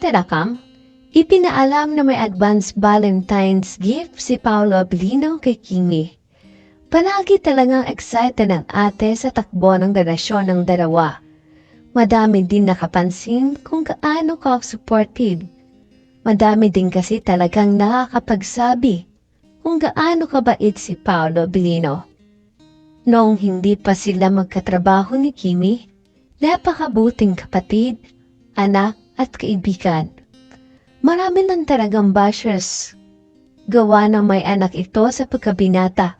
Telecom, ipinaalam na may advance Valentine's gift si Paolo Abilino kay Kimi. Palagi talagang excited ang ate sa takbo ng relasyon ng dalawa. Madami din nakapansin kung gaano ka-supportive. Madami din kasi talagang nakakapagsabi kung gaano kabait si Paolo Abilino. Noong hindi pa sila magkatrabaho ni Kimi, napakabuting kapatid, anak at kaibigan. Marami ng talagang bashers. Gawa ng may anak ito sa pagkabinata.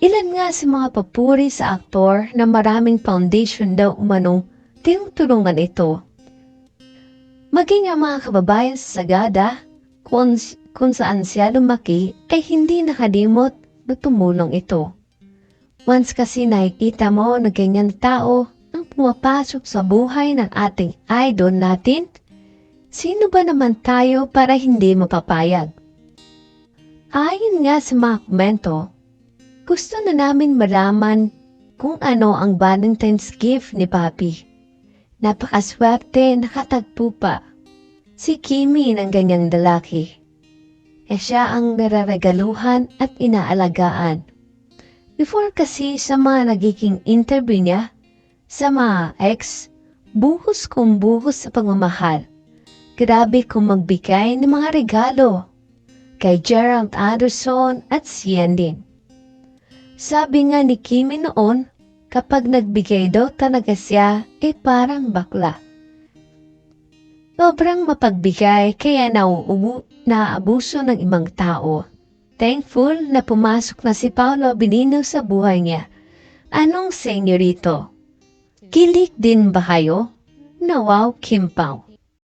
Ilan nga sa mga papuri sa aktor na maraming foundation daw umanong tinutulungan ito. Maging ang mga kababayan sa Sagada, kung, kung saan siya lumaki, ay hindi nakalimot na tumulong ito. Once kasi nakikita mo na ganyan tao pumapasok sa buhay ng ating idol natin, sino ba naman tayo para hindi mapapayag? Ayon nga sa mga komento, gusto na namin malaman kung ano ang Valentine's gift ni Papi. Napakaswerte nakatagpo pa si Kimi ng ganyang lalaki. E siya ang nararegaluhan at inaalagaan. Before kasi sa mga nagiging interview niya, sa mga ex, buhos kong buhos sa pagmamahal. Grabe kong magbigay ng mga regalo kay Gerald Anderson at din. Sabi nga ni Kimi noon, kapag nagbigay daw talaga siya, eh parang bakla. Sobrang mapagbigay kaya nauubo, naabuso ng ibang tao. Thankful na pumasok na si Paolo Benino sa buhay niya. Anong senyorito? Kilik din ba kayo? Na wow, Kim Pao.